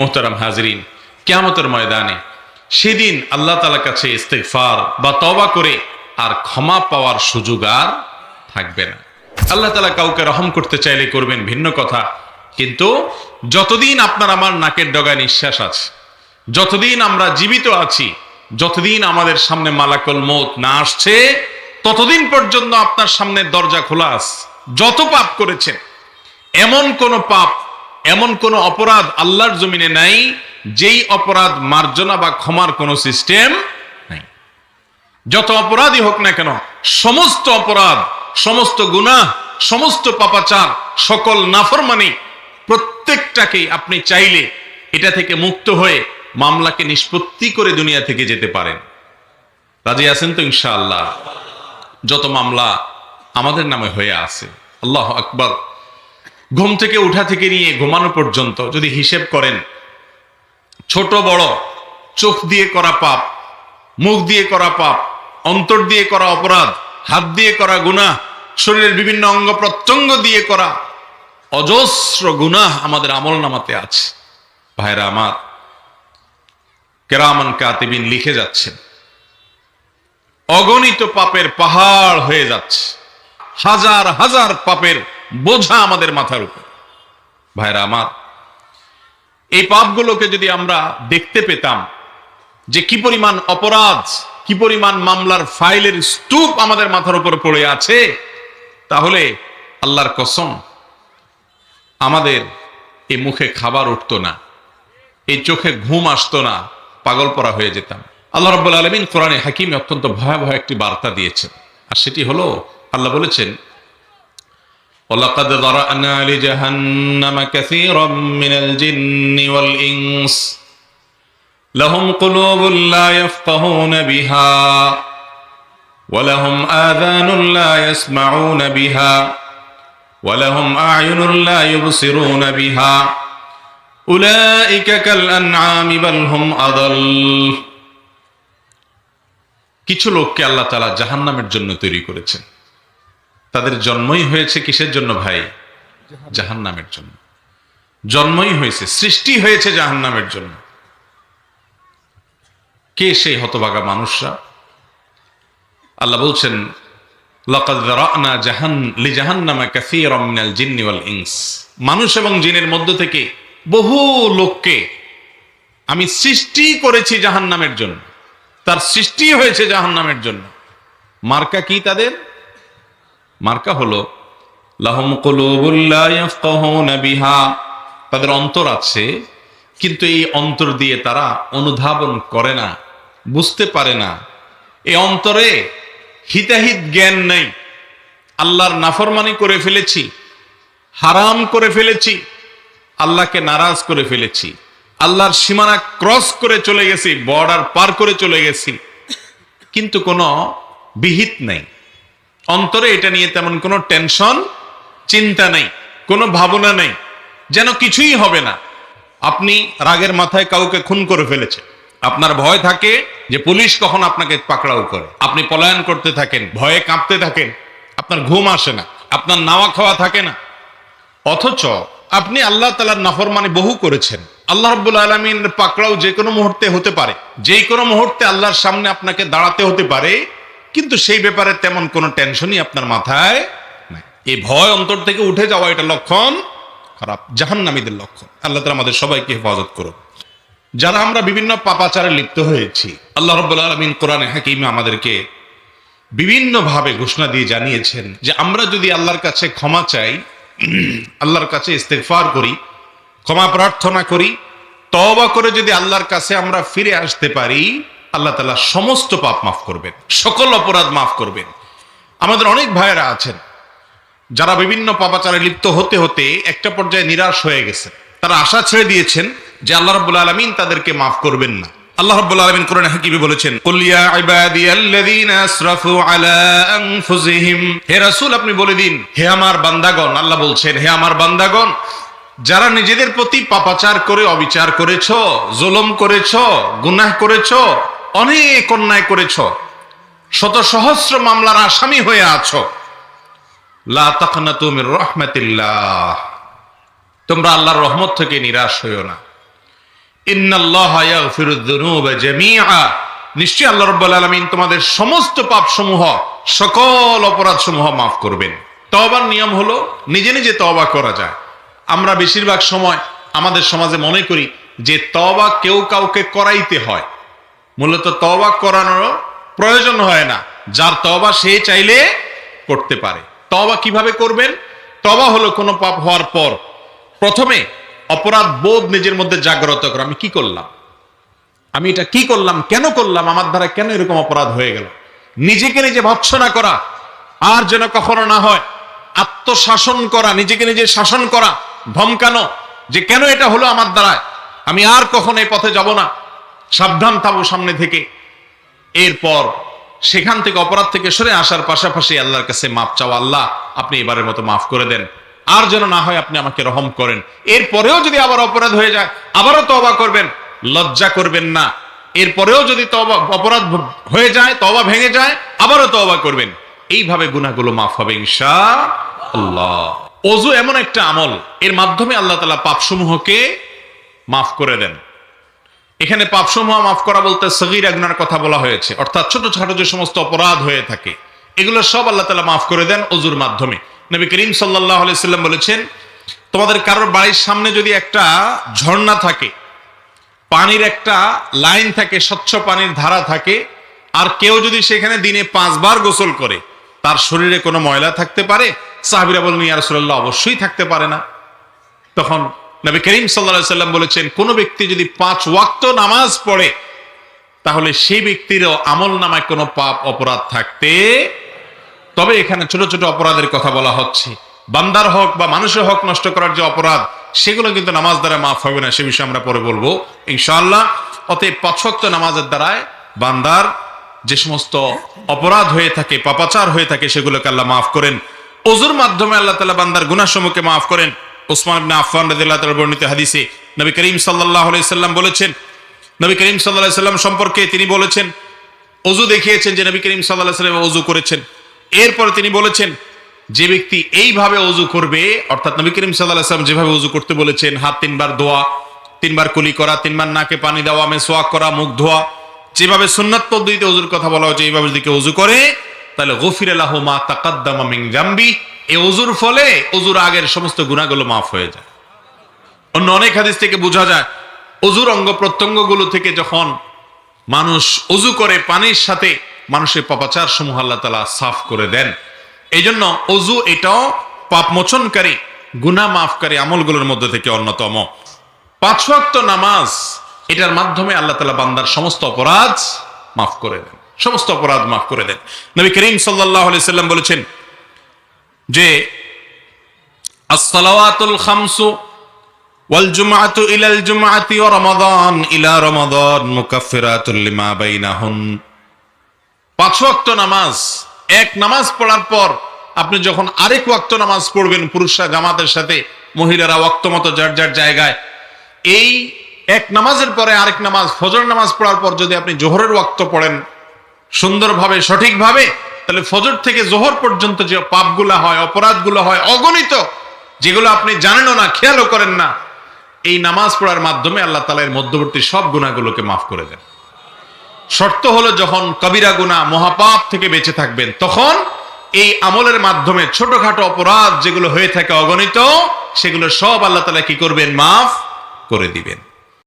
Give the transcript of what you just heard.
মোহতারাম হাজরিন, কেয়ামতের ময়দানে সেদিন আল্লাহ তালার কাছে ইস্তেকফার বা তবা করে আর ক্ষমা পাওয়ার সুযোগ আর থাকবে না। আল্লাহ তালা কাউকে রহম করতে চাইলে করবেন ভিন্ন কথা, কিন্তু যতদিন আপনার আমার নাকের ডগায় নিঃশ্বাস আছে, যতদিন আমরা জীবিত আছি, যতদিন আমাদের সামনে মালাকল মত না আসছে, ততদিন পর্যন্ত আপনার সামনে দরজা খোলা আছে। যত পাপ করেছেন, এমন কোন পাপ এমন কোন অপরাধ আল্লাহর জমিনে নাই, যেই অপরাধ মার্জনা বা ক্ষমার কোন সিস্টেম নাই। যত অপরাধই হোক না কেন, সমস্ত অপরাধ, সমস্ত গুনাহ, সমস্ত পাপাচার, সকল নাফরমানি প্রত্যেকটাকেই আপনি চাইলে এটা থেকে মুক্ত হয়ে মামলাকে নিষ্পত্তি করে দুনিয়া থেকে যেতে পারেন। রাজি আছেন তো ইনশাআল্লাহ? যত মামলা আমাদের নামে হয়ে আছে। আল্লাহ আকবর। ঘুম থেকে উঠা থেকে নিয়ে ঘুমানো পর্যন্ত যদি হিসেব করেন, ছোট বড়, চোখ দিয়ে করা পাপ, মুখ দিয়ে করা পাপ, অন্তর দিয়ে করা অপরাধ, হাত দিয়ে করা গুনাহ, শরীরের বিভিন্ন অঙ্গ প্রত্যঙ্গ দিয়ে করা অজস্র গুনাহ আমাদের আমল নামাতে আছে। ভাইরা আমার, কেরামান কাতিবিন লিখে যাচ্ছেন, অগণিত পাপের পাহাড় হয়ে যাচ্ছে, হাজার হাজার পাপের বোঝা আমাদের মাথার উপর। ভাইরা আমার, এই পাপগুলোকে যদি আমরা দেখতে পেতাম যে কি পরিমাণ অপরাধ, কি পরিমাণ মামলার ফাইলের স্তূপ আমাদের মাথার উপর পড়ে আছে, তাহলে আল্লাহর কসম, আমাদের এই মুখে খাবার উঠতো না, এই চোখে ঘুম আসতো না, পাগল পরা হয়ে যেতাম। আল্লাহ রব্বুল আলমিন কোরআনে হাকিমে অত্যন্ত ভয়াবহ একটি বার্তা দিয়েছেন, আর সেটি হলো, আল্লাহ বলেছেন ولقد ذرأنا لجهنم كثيرا من الجن والإنس لهم قلوب لا يفقهون بها ولهم آذان لا يسمعون بها ولهم أعين لا يبصرون بها أولئك كالأنعام بل هم أضل কিছু লোককে আল্লাহ তালা জাহান্নামের জন্য তৈরি করেছেন তাদের জন্মই হয়েছে কিসের জন্য ভাই? জাহান্নামের জন্য। জন্মই হয়েছে সৃষ্টি হয়েছে জাহান্নামের জন্য। কে সেই হতভাগা মানুষরা? আল্লাহ বলছেন জাহান মানুষ এবং জিনের মধ্য থেকে বহু লোককে আমি সৃষ্টি করেছি জাহান্নামের জন্য। তার সৃষ্টি হয়েছে জাহান্নামের জন্য। মার্কা কি তাদের? মার্কা হলো, লাহম বিহা। তাদের অন্তর আছে, কিন্তু এই অন্তর দিয়ে তারা অনুধাবন করে না, বুঝতে পারে না। এই অন্তরে হিতাহিত জ্ঞান নেই। আল্লাহর নাফরমানি করে ফেলেছি, হারাম করে ফেলেছি, আল্লাহকে নারাজ করে ফেলেছি, আল্লাহর সীমানা ক্রস করে চলে গেছি, বর্ডার পার করে চলে গেছি, কিন্তু কোনো বিহিত নেই। অন্তরে এটা নিয়ে তেমন কোনো টেনশন, চিন্তা নেই, কোনো ভাবনা নেই, যেন কিছুই হবে না। আপনি রাগের মাথায় কাউকে খুন করে ফেলেছে আপনার ভয় থাকে যে পুলিশ কখন আপনাকে পাকড়াও করে। আপনি পলায়ন করতে থাকেন, ভয়ে কাঁপতে থাকেন, আপনার ঘুম আসে না, আপনার নাওয়া খাওয়া থাকে না। অথচ আপনি আল্লাহ তালার নাফরমানি বহু করেছেন। আল্লাহ রব্বুল আলমিনের পাকড়াও যে কোনো মুহূর্তে হতে পারে। যে কোনো মুহূর্তে আল্লাহর সামনে আপনাকে দাঁড়াতে হতে পারে কিন্তু সেই ব্যাপারে তেমন কোনো টেনশনই আপনার মাথায় নাই। এই ভয় অন্তর থেকে উঠে যাওয়া এটা লক্ষণ খারাপ, জাহান্নামীদের লক্ষণ। আল্লাহ তালা আমাদের সবাইকে হেফাজত করুন যারা আমরা বিভিন্ন পাপাচারে লিপ্ত হয়েছি, আল্লাহ রব্বুল আলমিন কোরআনে হাকিমে আমাদেরকে বিভিন্নভাবে ঘোষণা দিয়ে জানিয়েছেন যে আমরা যদি আল্লাহর কাছে ক্ষমা চাই, আল্লাহর কাছে ইস্তেফার করি, ক্ষমা প্রার্থনা করি তবা করে যদি আল্লাহর কাছে আমরা ফিরে আসতে পারি আল্লাহ তালা সমস্ত পাপ মাফ করবেন, সকল অপরাধ মাফ করবেন। আমাদের অনেক ভাইয়েরা আছেন, যারা বিভিন্ন পাপাচারে লিপ্ত হতে হতে একটা পর্যায়ে নিরাশ হয়ে গেছে তারা আশা ছেড়ে দিয়েছেন যে আল্লাহ রাব্বুল আলামিন তাদেরকে মাফ করবেন না। আল্লাহ রাব্বুল আলামিন কোরআন হাকিমে বলেছেন হে রাসূল, আপনি বলে দিন, হে আমার বান্দাগণ, আল্লাহ বলছেন, হে আমার বান্দাগণ, যারা নিজেদের প্রতি পাপাচার করে, অবিচার করেছ, জুলুম করেছ, গুনাহ করেছ অনেক অন্যায় করেছ। শত সহস্র মামলার আসামি হয়ে আছো। রাহমাতিল্লাহ। তোমরা আল্লাহর রহমত থেকে নিরাশ হইও না। নিশ্চয়ই আল্লাহ রাব্বুল আলামিন তোমাদের সমস্ত পাপ সমূহ সকল অপরাধ সমূহ মাফ করবেন। তওবার নিয়ম হলো, নিজে নিজে তওবা করা যায়। আমরা বেশিরভাগ সময় আমাদের সমাজে মনে করি যে তওবা কেউ কাউকে করাইতে হয়। মূলত তওবা করানোর প্রয়োজন হয় না। যার তবা সে চাইলে করতে পারে। তবা কীভাবে করবেন? তবা হলো কোনো পাপ হওয়ার পর। প্রথমে অপরাধ বোধ নিজের মধ্যে জাগ্রত করা। আমি কি করলাম? আমি এটা কি করলাম? কেন করলাম? আমার দ্বারা কেন এরকম অপরাধ হয়ে গেল? নিজেকে নিজে ভৎসনা করা। আর যেন কখনো না হয়। আত্মশাসন করা, নিজেকে নিজে শাসন করা, ধমকানো যে কেন এটা হলো আমার দ্বারায়? আমি আর কখনো এই পথে যাব না। সাবধান থাকব সামনে থেকে। এরপর সেখান থেকে অপরাধ থেকে সরে আসার পাশাপাশি আল্লাহর কাছে মাপ চাও আল্লাহ, আপনি এবারের মতো মাফ করে দেন। আর যেন না হয় আপনি আমাকে রহম করেন। এরপরেও যদি আবার অপরাধ হয়ে যায়, আবারও তবা করবেন। লজ্জা করবেন না। এরপরেও যদি তবা অপরাধ হয়ে যায় তবা ভেঙে যায়, আবারও তবা করবেন। এইভাবে গুনাহগুলো মাফ হবে ইনশা আল্লাহ অজু এমন একটা আমল। এর মাধ্যমে আল্লাহ তালা পাপসমূহকে মাফ করে দেন। এখানে পাপসমূহ মাফ করা বলতে সগির আগুনার কথা বলা হয়েছে। অর্থাৎ ছোট ছোট যে সমস্ত অপরাধ হয়ে থাকে, এগুলো সব আল্লাহ তালা মাফ করে দেন অজুর মাধ্যমে। নবী করিম সাল্লাহ সাল্লাম বলেছেন, তোমাদের কারোর বাড়ির সামনে যদি একটা ঝর্ণা থাকে, পানির একটা লাইন থাকে, স্বচ্ছ পানির ধারা থাকে, আর কেউ যদি সেখানে দিনে পাঁচবার গোসল করে, তার শরীরে কোনো ময়লা থাকতে পারে? সাহাবিরা বলেন ইয়ারসুল্লাহ অবশ্যই থাকতে পারে না। তখন নবী করিম সাল্লা সাল্লাম বলেছেন, কোন ব্যক্তি যদি পাঁচ ওয়াক্ত নামাজ পড়ে, তাহলে সেই ব্যক্তিরও আমল নামায় কোনো পাপ অপরাধ থাকতে তবে এখানে ছোট ছোট অপরাধের কথা বলা হচ্ছে। বান্দার হক বা মানুষের হক নষ্ট করার যে অপরাধ, সেগুলো কিন্তু নামাজ দ্বারা মাফ হবে না, সে বিষয়ে আমরা পরে বলব। ইনশাআল্লাহ, অতএব পাঁচ ওয়াক্ত নামাজের দ্বারায় বান্দার যে সমস্ত অপরাধ হয়ে থাকে, পাপাচার হয়ে থাকে, সেগুলোকে আল্লাহ মাফ করেন। অজুর মাধ্যমে আল্লাহ তালা বান্দার গুনাসমূহকে মাফ করেন। ওসমান ইবনে আফফান রাদিয়াল্লাহু তাআলা বর্ণিত হাদিসে নবী করিম আলাইহি সাল্লাম বলেছেন, নবী করিম আলাইহি সাল্লাম সম্পর্কে তিনি বলেছেন অজু দেখিয়েছেন যে নবী করিম আলাইহি সাল্লাম অজু করেছেন। এরপরে তিনি বলেছেন, যে ব্যক্তি এইভাবে অজু করবে, অর্থাৎ নবী করিম আলাইহি সাল্লাম যেভাবে অজু করতে বলেছেন, হাত তিনবার ধোয়া, তিনবার কুলি করা, তিনবার নাকে পানি দেওয়া মেসোয়াক করা, মুখ ধোয়া, যেভাবে সুন্নাত পদ্ধতিতে অজুর কথা বলা হয়েছে, এইভাবে যদি কেউ অজু করে, তাহলে গফির আলাহ মা তাকাদ্দামা মিন জাম্বি এই অজুর ফলে অজুর আগের সমস্ত গুণাগুলো মাফ হয়ে যায়। অন্য অনেক হাদিস থেকে বোঝা যায় অজুর অঙ্গ প্রত্যঙ্গগুলো থেকে যখন মানুষ অজু করে পানির সাথে মানুষের পাপাচার সমূহ আল্লাহ তালা সাফ করে দেন। এই জন্য অজু এটাও পাপ মোচনকারী গুনা মাফকারী আমলগুলোর মধ্যে থেকে অন্যতম। পাঁচ নামাজ, এটার মাধ্যমে আল্লাহ তালা বান্দার সমস্ত অপরাধ মাফ করে দেন। সমস্ত অপরাধ মাফ করে দেন। নবী করিম সাল্লাহ সাল্লাম বলেছেন যে আসসালাওয়াতুল খামসু ওয়াল জুমআতু ইলাল জুমআতি ওয়া রমাদান ইলা রমাদান মুকাফফিরাতুল লিমা বাইনাহুন। পাঁচ ওয়াক্ত নামাজ, এক নামাজ পড়ার পর আপনি যখন আরেক ওয়াক্ত নামাজ পড়বেন পুরুষরা জামাতের সাথে, মহিলারা ওয়াক্ত মতো যার যার জায়গায়, এই এক নামাজের পরে আরেক নামাজ, ফজর নামাজ পড়ার পর যদি আপনি জোহরের ওয়াক্ত পড়েন, সুন্দরভাবে, সঠিকভাবে তাহলে ফজর থেকে জোহর পর্যন্ত যে পাপগুলো হয়, অপরাধগুলো হয়, অগণিত, যেগুলো আপনি জানেনও না, খেয়ালও করেন না, এই নামাজ পড়ার মাধ্যমে আল্লাহ তালা এর মধ্যবর্তী সব গুণাগুলোকে মাফ করে দেন। শর্ত হলো যখন কবিরা গুণা মহাপাপ থেকে বেঁচে থাকবেন, তখন এই আমলের মাধ্যমে ছোটখাটো অপরাধ যেগুলো হয়ে থাকে অগণিত, সেগুলো সব আল্লাহ তালা কি করবেন? মাফ করে দিবেন।